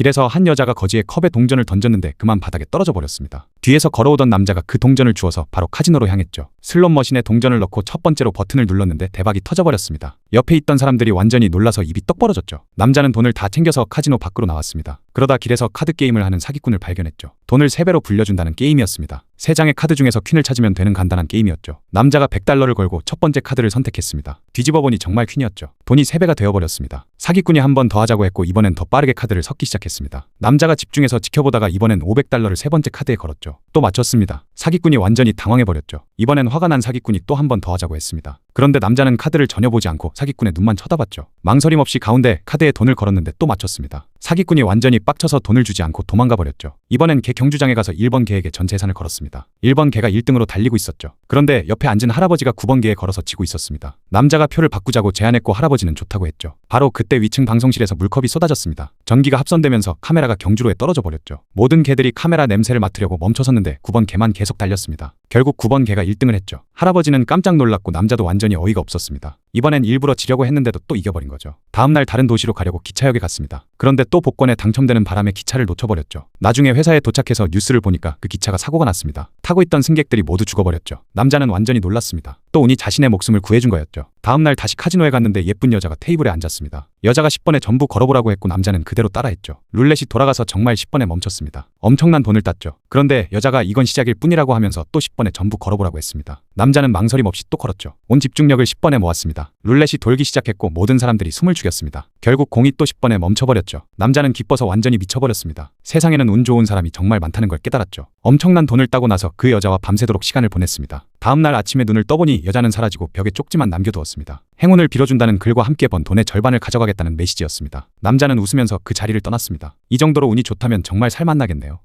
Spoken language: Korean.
길에서 한 여자가 거지에 컵에 동전을 던졌는데 그만 바닥에 떨어져 버렸습니다. 뒤에서 걸어오던 남자가 그 동전을 주워서 바로 카지노로 향했죠. 슬롯 머신에 동전을 넣고 첫 번째로 버튼을 눌렀는데 대박이 터져버렸습니다. 옆에 있던 사람들이 완전히 놀라서 입이 떡 벌어졌죠. 남자는 돈을 다 챙겨서 카지노 밖으로 나왔습니다. 그러다 길에서 카드 게임을 하는 사기꾼을 발견했죠. 돈을 3배로 불려준다는 게임이었습니다. 세 장의 카드 중에서 퀸을 찾으면 되는 간단한 게임이었죠. 남자가 100달러를 걸고 첫 번째 카드를 선택했습니다. 뒤집어 보니 정말 퀸이었죠. 돈이 3배가 되어버렸습니다. 사기꾼이 한 번 더 하자고 했고 이번엔 더 빠르게 카드를 섞기 시작했습니다. 남자가 집중해서 지켜보다가 이번엔 500달러를 세 번째 카드에 걸었죠. 또 맞췄습니다. 사기꾼이 완전히 당황해버렸죠. 이번엔 화가 난 사기꾼이 또 한 번 더 하자고 했습니다. 그런데 남자는 카드를 전혀 보지 않고 사기꾼의 눈만 쳐다봤죠. 망설임 없이 가운데 카드에 돈을 걸었는데 또 맞췄습니다. 사기꾼이 완전히 빡쳐서 돈을 주지 않고 도망가 버렸죠. 이번엔 개 경주장에 가서 1번 개에게 전 재산을 걸었습니다. 1번 개가 1등으로 달리고 있었죠. 그런데 옆에 앉은 할아버지가 9번 개에 걸어서 지고 있었습니다. 남자가 표를 바꾸자고 제안했고 할아버지는 좋다고 했죠. 바로 그때 위층 방송실에서 물컵이 쏟아졌습니다. 전기가 합선되면서 카메라가 경주로에 떨어져 버렸죠. 모든 개들이 카메라 냄새를 맡으려고 멈춰섰는데 9번 개만 계속 달렸습니다. 결국 9번 개가 1등을 했죠. 할아버지는 깜짝 놀랐고 남자도 완전히 어이가 없었습니다. 이번엔 일부러 지려고 했는데도 또 이겨버린 거죠. 다음날 다른 도시로 가려고 기차역에 갔습니다. 그런데 또 복권에 당첨되는 바람에 기차를 놓쳐버렸죠. 나중에 회사에 도착해서 뉴스를 보니까 그 기차가 사고가 났습니다. 타고 있던 승객들이 모두 죽어버렸죠. 남자는 완전히 놀랐습니다. 또 운이 자신의 목숨을 구해준 거였죠. 다음날 다시 카지노에 갔는데 예쁜 여자가 테이블에 앉았습니다. 여자가 10번에 전부 걸어보라고 했고 남자는 그대로 따라했죠. 룰렛이 돌아가서 정말 10번에 멈췄습니다. 엄청난 돈을 땄죠. 그런데 여자가 이건 시작일 뿐이라고 하면서 또 10번에 전부 걸어보라고 했습니다. 남자는 망설임 없이 또 걸었죠. 온 집중력을 10번에 모았습니다. 룰렛이 돌기 시작했고 모든 사람들이 숨을 죽였습니다. 결국 공이 또 10번에 멈춰버렸죠. 남자는 기뻐서 완전히 미쳐버렸습니다. 세상에는 운 좋은 사람이 정말 많다는 걸 깨달았죠. 엄청난 돈을 따고 나서 그 여자와 밤새도록 시간을 보냈습니다. 다음날 아침에 눈을 떠보니 여자는 사라지고 벽에 쪽지만 남겨두었습니다. 행운을 빌어준다는 글과 함께 번 돈의 절반을 가져가겠다는 메시지였습니다. 남자는 웃으면서 그 자리를 떠났습니다. 이 정도로 운이 좋다면 정말 살맛나겠네요.